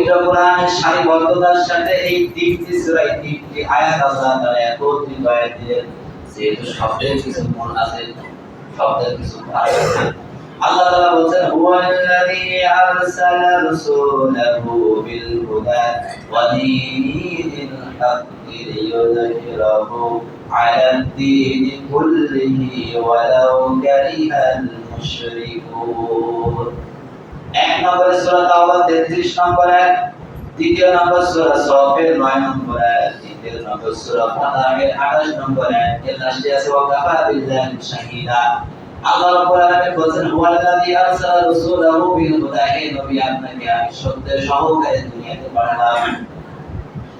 পবিত্র কোরআনের সারিবদ্ধতার সাথে এই তিনটি সূরা, এই তিনটি আয়াত আল্লাহ তাআলা একত্রিত আয়াত দিলেন যেহেতু শব্দের কিছু মূল আছে, শব্দের কিছু আয়াত আছে, আল্লাহ তাআলা বলছেন, হুয়াল্লাযী আরসালা রাসূলাহু বিল হুদা ওয়া দীনিল হাক্কি লিইয়ুযহিরাহু আলা দ্দীনি কুল্লিহি ওয়ালাউ কারিহাল মুশরিকুন। এক নম্বরে সূরা তাওবা 33 নম্বর আয়াত দ্বিতীয় নম্বর সূরা সফের 9 নম্বর আয়াত তৃতীয় নম্বর সূরা ফাতাহের 28 নম্বর আয়াত এর লাস্টে আছে, ওয়া কাফা বিল্লাহি শাহীদা। আল্লাহ রাব্বুল আলামিন বলেন হুয়াল্লাযী আরসালা রাসূলাহু বিল হুদা হে নবী, আপনাকে আমি সত্যের সহকারে দুনিয়াতে পাঠালাম বিল হুদা ওয়া দীনিল হক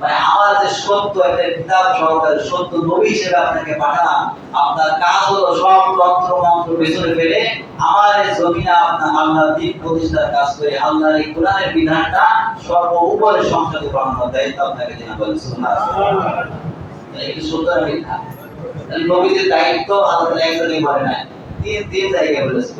মানে আপনাকে এই জমিনে আপনার আল্লাহর দিন প্রতিষ্ঠার কাজ করে আল্লাহর এই কোরআনের বিধানটা সর্ব উপরে সংসদে বানানোর দায়িত্ব আপনাকে দিনা বলেন, সুবহানাল্লাহ। এটা সত্য না নবীদের দায়িত্ব একজনই বলেছে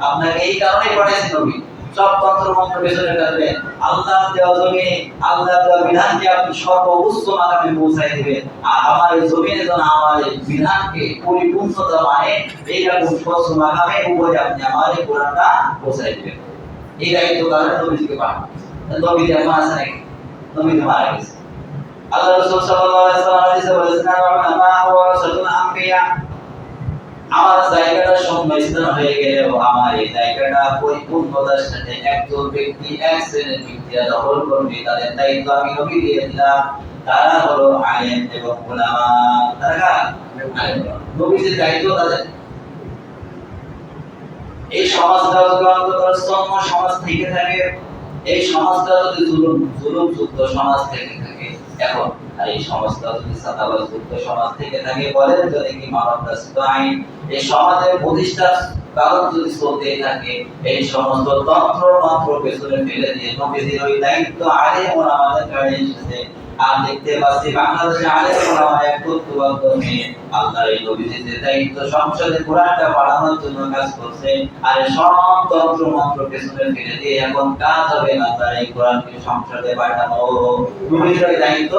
আপনাকে এই কারণেই পাঠাইছে নবী। সব তন্ত্র মন্ত্র পেছনে ফেলবেন আল্লাহ দেওয়া জমি, আল্লাহ দেওয়া বিধানকে আপনি সর্বোচ্চ মাকামে পৌঁছাই দিবেন আর আমার এই জমিনে যেন আমার এই বিধানকে পরিপূর্ণতা মানে এইরকম স্বচ্ছ মাকামে উপরে আপনি আমার এই কোরআনটা পৌঁছাই দিবেন। এই দায়িত্ব কারণে নবীজিকে পাঠান নবী এখন আছে নাকি? নবী তো মারা গেছে। আল্লাহ রাসূল সাল্লাল্লাহু আলাইহি ওয়াসাল্লাম হাদিসে বলেছেন মা ওয়ারাসাতুল আম্বিয়া আমার জায়গাটা সম্মিশ্রণ হয়ে গেলেও আমার এই জায়গাটা পরিপূর্ণতার সাথে একজন ব্যক্তি, এক শ্রেণির ব্যক্তিরা দখল করবে, তাদের দায়িত্ব আমি নবী দিয়ে দিলাম তারা হলো আলেম এবং ওলামা তারা? আলেম। নবীজির দায়িত্ব তাদের এই সমাজ যদি অন্তত সমাজ থেকে থাকে এই সমাজটা যদি জুলুম জুলুম যুক্ত সমাজ থেকে থাকে, এখন আর এই সমাজটা যদি সাতাবাজ যুক্ত সমাজ থেকে থাকে, বলেন যদি কি মানব রাষ্ট্র আইন, এই সমাজের প্রতিষ্ঠার কারণ যদি চলতে থাকে, এই সমস্ত তন্ত্র মন্ত্র পেছনে ফেলে দিয়ে নবীদের ওই দায়িত্ব আগে আমাদের কাছে এসেছে। আর দেখতে পাচ্ছি বাংলাদেশে আলেম ওলামা আল্লাহর এই দায়িত্ব সংসদে কোরআনটা জন্য কাজ করছে আর সব তন্ত্র মন্ত্র পেছনে ফেলে দিয়ে এখন কাজ হবে তারা এই কোরআনকে সংসদে পাঠানো দায়িত্ব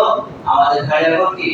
আমাদের ঘাড়ে এখন কি